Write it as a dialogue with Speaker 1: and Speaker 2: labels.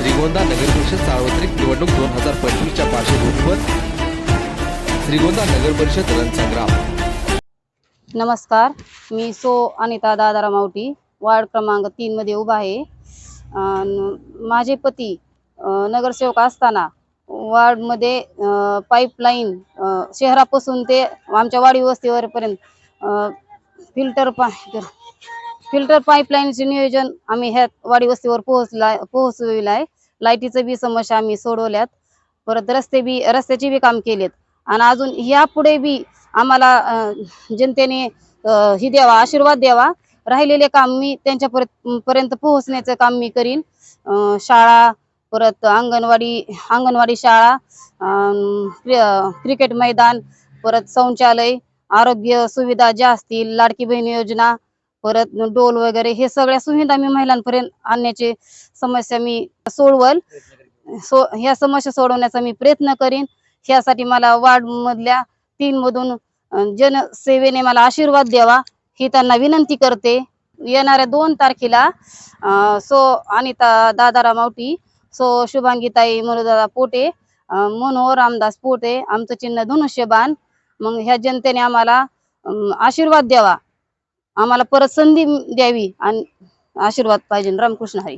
Speaker 1: श्रीगोंदा नगरपरिषद सार्वत्रिक निवडणूक दोन हजार पंचवीसच्या पार्श्वभूमीवर श्रीगोंदा नगरपरिषद रणसंग्राम
Speaker 2: नमस्कार मी सो अनिता दादाराम आवटी वार्ड क्रमांक तीन मध्ये उभा आहे. अन माझे पती अ, नगरसेवक असताना वार्डमध्ये पाईपलाईन शहरापासून ते आमच्या वाडी वस्तीवरपर्यंत फिल्टर पा फिल्टर पाईपलाईनचे नियोजन आम्ही ह्या वाडी वस्तीवर पोहोचला पोहोचविला आहे लाईटीचं बी समस्या आम्ही सोडवल्यात. परत रस्ते बी रस्त्याचे बी काम केलेत. आणि अजून यापुढे बी आम्हाला जनतेने ही द्यावा आशीर्वाद द्यावा. राहिलेले काम मी त्यांच्या पर्यंत पोहोचण्याचं काम मी करीन. शाळा परत अंगणवाडी अंगणवाडी शाळा क्रिकेट मैदान परत शौचालय आरोग्य सुविधा ज्या असतील लाडकी बहीण योजना परत डोल वगैरे हे सगळ्या सुविधा मी महिलांपर्यंत आणण्याची समस्या मी सोडवल. सो ह्या समस्या सोडवण्याचा मी प्रयत्न करीन. ह्यासाठी मला वार्ड मधल्या तीन मधून जनसेवेने मला आशीर्वाद द्यावा ही त्यांना विनंती करते. येणाऱ्या दोन तारखेला सो अनिता दादारा मावटी सो शुभांगीताई मनुदादा पोटे मनोहर रामदास पोटे आमचं चिन्ह धनुष्यबाण मग ह्या जनतेने आम्हाला आशीर्वाद द्यावा. आम्हाला परत संधी द्यावी आणि आशीर्वाद पाहिजे. रामकृष्ण हरी.